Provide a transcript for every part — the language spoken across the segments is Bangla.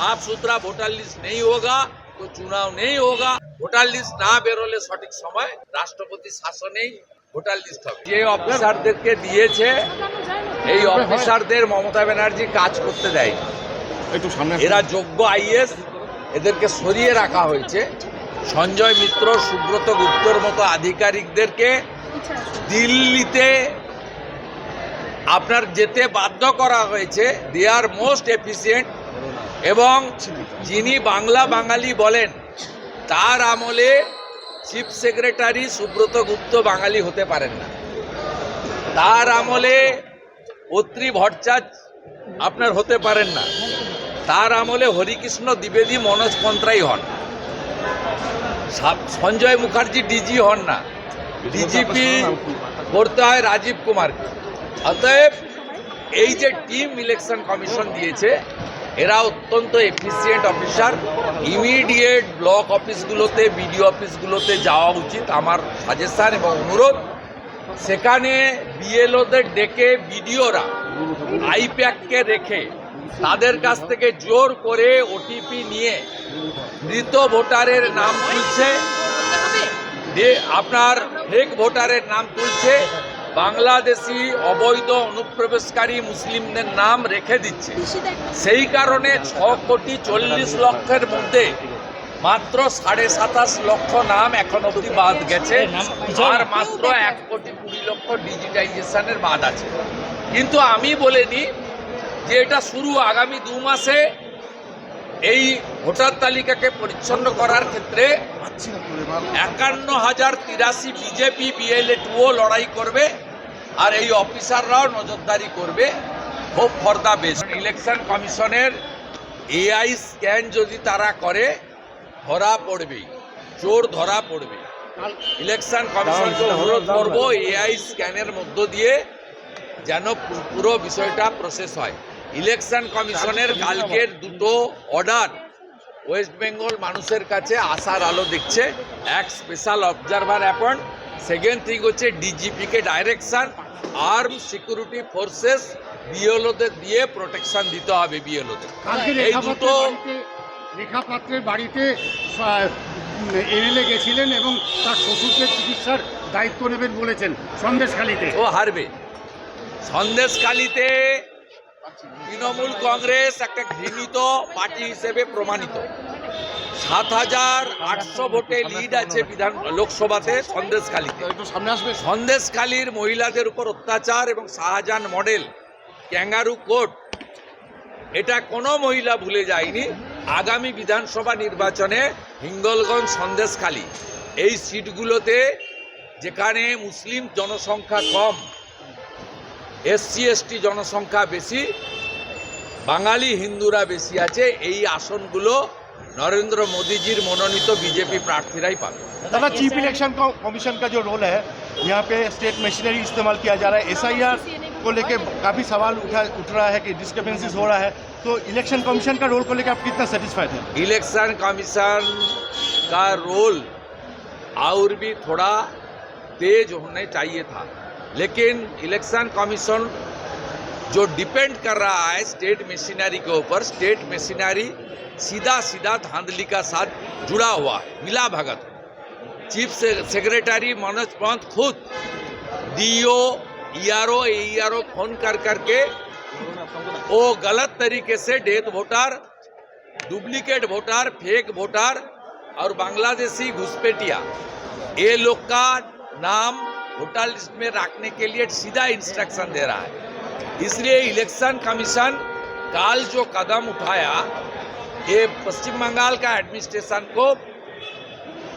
साफ सुथरा वोटर लिस्ट नहीं होगा तो चुनाव नहीं होगा ভোটার লিস্ট না বেরোলে সঠিক সময় রাষ্ট্রপতি শাসনেই ভোটার লিস্ট হবে যে অফিসারদেরকে দিয়েছে এই অফিসারদের মমতা ব্যানার্জি কাজ করতে দেয় একটু সামনে এরা যোগ্য আইএস এদেরকে সরিয়ে রাখা হয়েছে সঞ্জয় মিত্র সুব্রত গুপ্তর মতো আধিকারিকদেরকে দিল্লিতে আপনার যেতে বাধ্য করা হয়েছে দে আর মোস্ট এফিসিয়েন্ট এবং যিনি বাংলা বাঙালি বলেন, তার আমলে চিফ সেক্রেটারি সুব্রত গুপ্ত বাঙালি হতে পারেন না। তার আমলে অত্রি ভট্টাচার্য আপনার হতে পারেন না। তার আমলে হরিকৃষ্ণ দ্বিবেদী মনোজ কন্ত্রাই হন। সঞ্জয় মুখার্জি ডিজি হন না। ডিজিপি করতে হয় রাজীব কুমারকে। অতএব এই যে টিম ইলেকশন কমিশন দিয়েছে এরা অত্যন্ত এফিসিয়েন্ট অফিসার ইমিডিয়েট ব্লক অফিসগুলোতে বিডিও অফিসগুলোতে যাওয়া উচিত আমার সাজেশন এবং অনুরোধ। সেখানে বিএলওদের ডেকে বিডিওরা আইপ্যাককে রেখে তাদের কাছ থেকে জোর করে ওটিপি নিয়ে মৃত ভোটারের নাম তুলছে। আপনার ফেক ভোটারের নাম তুলছে। বাংলাদেশি অবৈধ অনুপ্রবেশকারী মুসলিমদের নাম রেখে দিচ্ছে। সেই কারণে ছ কোটি চল্লিশ লক্ষের মধ্যে মাত্র সাড়ে সাতাশ লক্ষ নাম এখন অবধি বাদ গেছে, আর মাত্র এক কোটি কুড়ি লক্ষ ডিজিটাইজেশনের বাদ আছে। কিন্তু আমি বলিনি যে এটা শুরু আগামী দু মাসে এই ভোটার তালিকাকে পরিচ্ছন্ন করার ক্ষেত্রে একান্ন হাজার তিরাশি বিজেপি বিএলএ টুও লড়াই করবে আর এই অফিসাররাও নজরদারি করবে। Hope for the best election কমিশনের এআই স্ক্যান যদি তারা করে ধরা পড়বেই চোর ধরা পড়বে। ইলেকশন কমিশনকে অনুরোধ করব এআই স্ক্যানের মধ্য দিয়ে যেন পুরো বিষয়টা প্রসেস হয়। ইলেকশন কমিশনের কালকের দুটো অর্ডার। ওয়েস্ট বেঙ্গল মানুষের কাছে আশার আলো দেখছে। এক special observer appoint second thing হচ্ছে ডিজিপিকে ডাইরেকশন আর্ম সিকিউরিটি ফোর্সেস বিএলওদের দিয়ে প্রোটেকশন দিতে হবে বিএলওদের এই দুটো পাত্রের বাড়িতে রেখা পাত্রের বাড়িতে এমএলএ গেছিলেন এবং তার শ্বশুরকে চিকিৎসার দায়িত্ব নেবেন বলেছেন সন্দেশখালীতে। ও হারবে। সন্দেশখালিতে তৃণমূল কংগ্রেস একটা ঘৃণিত পার্টি হিসেবে প্রমাণিত। সাত হাজার আটশো ভোটে লিড আছে বিধান লোকসভাতে সন্দেশখালিতে। সন্দেশখালীর মহিলাদের উপর অত্যাচার এবং শাহজাহান মডেল ক্যাঙ্গারু কোর্ট এটা কোনো মহিলা ভুলে যায়নি। আগামী বিধানসভা নির্বাচনে হিঙ্গলগঞ্জ সন্দেশখালী এই সিটগুলোতে যেখানে মুসলিম জনসংখ্যা কম এসসি এসটি জনসংখ্যা বেশি বাঙালি হিন্দুরা বেশি আছে এই আসনগুলো নরেন্দ্র মোদীজির মনোনীত বিজেপি প্রার্থীরাই পাবে दादा चीफ इलेक्शन कमीशन का जो रोल है यहाँ पे स्टेट मशीनरी इस्तेमाल किया जा रहा है एसआईआर को लेके काफ़ी सवाल उठा उठ रहा है कि डिस्टर्बेंसेस हो रहा है तो इलेक्शन कमीशन का रोल को लेकर आप कितना सेटिस्फाइड हैं इलेक्शन कमीशन का रोल और भी थोड़ा तेज होने चाहिए था लेकिन इलेक्शन कमीशन जो डिपेंड कर रहा है स्टेट मशीनरी के ऊपर, स्टेट मशीनरी सीधा सीधा धांधली का साथ जुड़ा हुआ है, मिला भगत। चीफ सेक्रेटरी मनोज पंत खुद डीओ, ईआरओ एईआरओ फ़ोन कर करके वो गलत तरीके से death voter, duplicate voter, fake voter और बांग्लादेशी घुसपैठिया, ये लोग का नाम वोटर लिस्ट में रखने के लिए सीधा इंस्ट्रक्शन दे रहा है। इसलिए इलेक्शन कमीशन काल जो कदम उठाया, ये पश्चिम बंगाल का एडमिनिस्ट्रेशन को,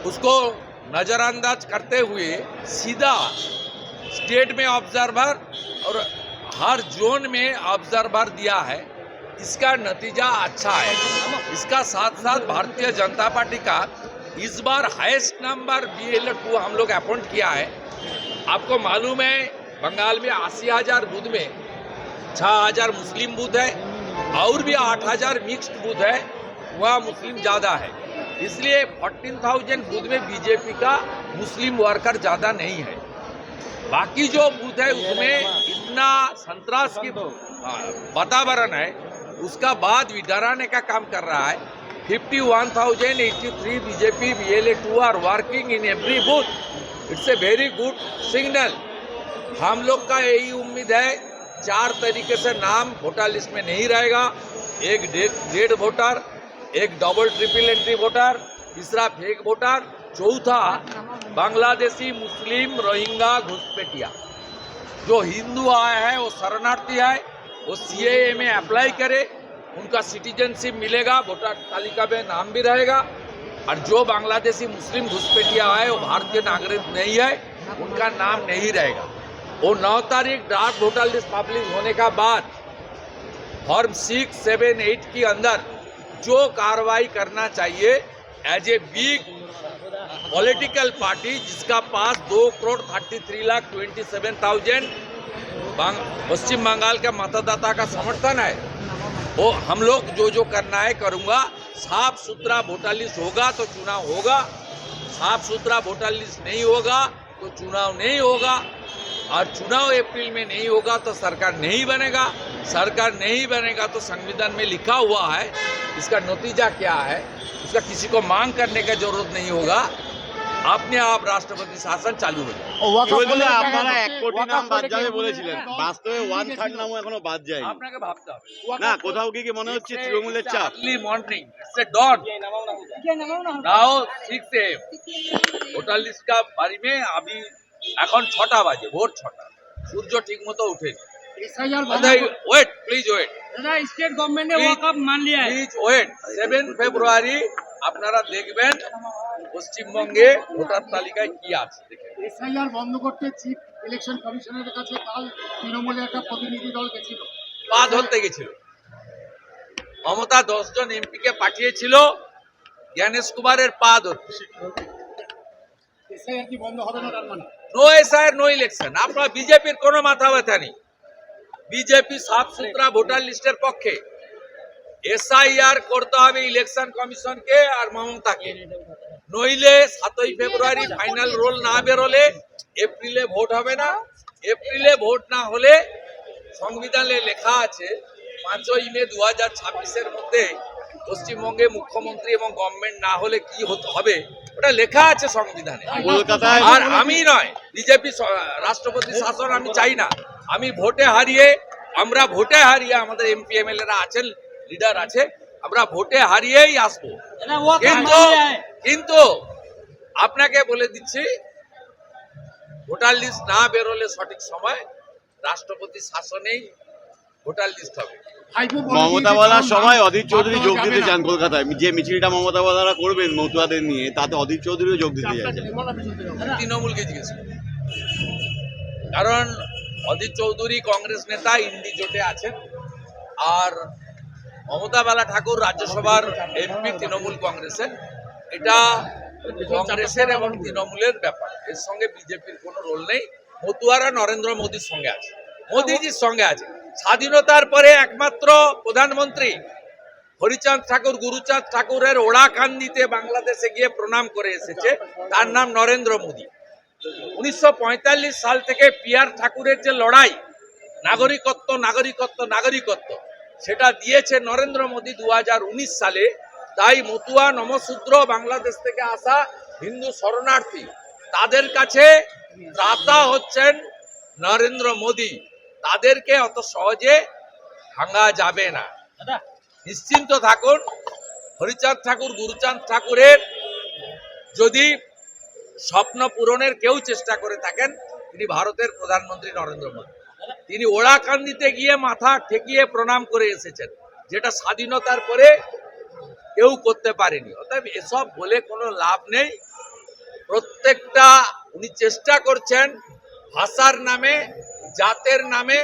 उसको नज़रअंदाज करते हुए सीधा स्टेट में ऑब्जर्वर और हर जोन में ऑब्जर्वर दिया है। इसका नतीजा अच्छा है। इसका साथ साथ भारतीय जनता पार्टी का इस बार हाईएस्ट नंबर बी एल हम लोग अपॉइंट किया है। आपको मालूम है बंगाल में अस्सी हज़ार बूथ में छः हज़ार मुस्लिम बूथ है और भी आठ हज़ार मिक्स्ड बूथ है वहाँ मुस्लिम ज़्यादा है। इसलिए फोर्टीन थाउज़ेंड बूथ में बीजेपी का मुस्लिम वर्कर ज़्यादा नहीं है। बाकी जो बूथ है उसमें इतना संतरास की हाँ, वातावरण है उसका बाद भी डराने का काम कर रहा है। 51,083 BJP BLA two are working in every booth it's a very good signal हम लोग का यही उम्मीद है, चार तरीके से नाम वोटर लिस्ट में नहीं रहेगा। एक डेड वोटर एक डबल ट्रिपल एंट्री वोटर तीसरा फेक वोटर चौथा बांग्लादेशी मुस्लिम रोहिंगा घुसपैठिया। जो हिंदू आया है, वो शरणार्थी है, वो सीएए में अप्लाई करे, उनका सिटीजनशिप मिलेगा वोटर तालिका में नाम भी रहेगा। और जो बांग्लादेशी मुस्लिम घुसपैठिया है वो भारतीय नागरिक नहीं है उनका नाम नहीं रहेगा। वो नौ तारीख ड्राफ्ट वोटर लिस्ट होने का बाद, फॉर्म सिक्स, सेवन, एट के अंदर जो कार्रवाई करना चाहिए as a big political party जिसका पास दो crore thirty three lakh twenty seven thousand Paschim Bangal के मतदाता का समर्थन है, वो हम लोग जो जो करना है करूँगा। साफ़ सुथरा वोटर लिस्ट होगा तो चुनाव होगा साफ़ सुथरा वोटर लिस्ट नहीं होगा तो चुनाव नहीं होगा, और चुनाव अप्रैल में नहीं होगा तो सरकार नहीं बनेगा, सरकार नहीं बनेगा तो संविधान में लिखा हुआ है, इसका नतीजा क्या है? इसका किसी को मांग करने का ज़रूरत नहीं होगा। আপনি আপ রাষ্ট্রপতি শাসন চালু হয়ে হলো আপনারা এক কোটি নাম বাদ যাবে বলেছিলেন। বাস্তবে ওয়ান থার্ড নামও এখনও বাদ যায় আপনাকে ভাবতে হবে। না কোথাও কি মনে হচ্ছে তৃণমূলের চাপ। Morning it's a dawn now six M উনতাল্লিশ কা বাড়ি মে আমি এখন ছটা বাজে ভোর ছটা। সূর্য ঠিক মতো উঠেনি আপনারা দেখবেন পশ্চিমবঙ্গে ভোটার তালিকায় কি আছে? এসআইআর বন্ধ করতে চিফ ইলেকশন কমিশনের কাছে কাল তৃণমূলের একটা প্রতিনিধি দল গেছিল। পা ধরতে গেছিল। মমতা দশজন এমপিকে পাঠিয়েছিল। জ্ঞানেশ কুমারের পা ধরতে। কি না মানে? এসআইআর নো ইলেকশন আপনার বিজেপির কোনো মাথা ব্যথা নেই। বিজেপি সাফ সুতরা ভোটার লিস্টের পক্ষে। এসআইআর করতে হবে ইলেকশন কমিশনকে আর মমতাকে। নইলে সাতই ফেব্রুয়ারি ফাইনাল রোল না বেরোলে এপ্রিলে ভোট হবে না। এপ্রিলে ভোট না হলে সংবিধানে লেখা আছে পাঁচই মে দু হাজার ছাব্বিশের মধ্যে পশ্চিমবঙ্গে মুখ্যমন্ত্রী এবং গভর্নমেন্ট না হলে কি হতে হবে? ওটা লেখা আছে সংবিধানে। আর আমি নয় বিজেপি রাষ্ট্রপতি শাসন আমি চাই না। আমি ভোটে হারিয়ে আমরা ভোটে হারিয়ে আমাদের এমপি এমএলএরা আছেন লিডার আছে আমরা ভোটে হারিয়েই আসব। কিন্তু কিন্তু আপনাকে বলে দিচ্ছি ভোটার লিস্ট না বেরোলে সঠিক সময় রাষ্ট্রপতি শাসনেই ভোটার লিস্ট হবে। মমতা বলার সময় অধীর চৌধুরী যোগ দিতে চান কলকাতায়। যে মিছিলটা মমতা বলারা করবেন মতুয়াদের নিয়ে তাতে অধীর চৌধুরীও যোগ দিতে চাইছেন। তৃণমূলকে জিজ্ঞেস কারণ অধীর চৌধুরী কংগ্রেস নেতা ইন্ডি জোটে আছেন আর মমতা বালা ঠাকুর রাজ্যসভার এমপি তৃণমূল কংগ্রেসের। এটা কংগ্রেসের এবং তৃণমূলের ব্যাপার। এর সঙ্গে বিজেপির কোনো রোল নেই। মতুয়ারা নরেন্দ্র মোদীর সঙ্গে আছে। মোদীজির সঙ্গে আছে। স্বাধীনতার পরে একমাত্র প্রধানমন্ত্রী হরিচাঁদ ঠাকুর, গুরুচাঁদ ঠাকুরের ওড়াকান্দিতে বাংলাদেশে গিয়ে প্রণাম করে এসেছে। তার নাম নরেন্দ্র মোদী। উনিশশো পঁয়তাল্লিশ সাল থেকে পিয়ার ঠাকুরের যে লড়াই, নাগরিকত্ব নাগরিকত্ব নাগরিকত্ব সেটা দিয়েছে নরেন্দ্র মোদী দু হাজার উনিশ সালে। তাই মতুয়া নমশূদ্র বাংলাদেশ থেকে আসা হিন্দু শরণার্থী তাদের কাছে ত্রাতা হচ্ছেন নরেন্দ্র মোদী। তাদেরকে অত সহজে ভাঙা যাবে না। নিশ্চিন্ত থাকুন হরিচাঁদ ঠাকুর গুরুচাঁদ ঠাকুরের যদি স্বপ্ন পূরণের কেউ চেষ্টা করে থাকেন তিনি ভারতের প্রধানমন্ত্রী নরেন্দ্র মোদী। তিনি ওড়াকান্দিতে গিয়ে মাথা ঠেকিয়ে প্রণাম করে এসেছেন, যেটা স্বাধীনতার পরে কেউ করতে পারেনি। অতএব এসব বলে কোনো লাভ নেই। প্রত্যেকটা উনি চেষ্টা করছেন ভাষার নামে, জাতের নামে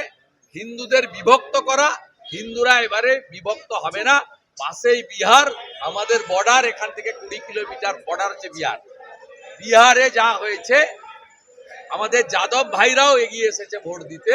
হিন্দুদের বিভক্ত করা। হিন্দুরা এবারে বিভক্ত হবে না। পাশেই বিহার, আমাদের বর্ডার, এখান থেকে কুড়ি কিলোমিটার বর্ডার হচ্ছে বিহার। বিহারে যা হয়েছে, আমাদের যাদব ভাইরাও এগিয়ে এসেছে ভোট দিতে।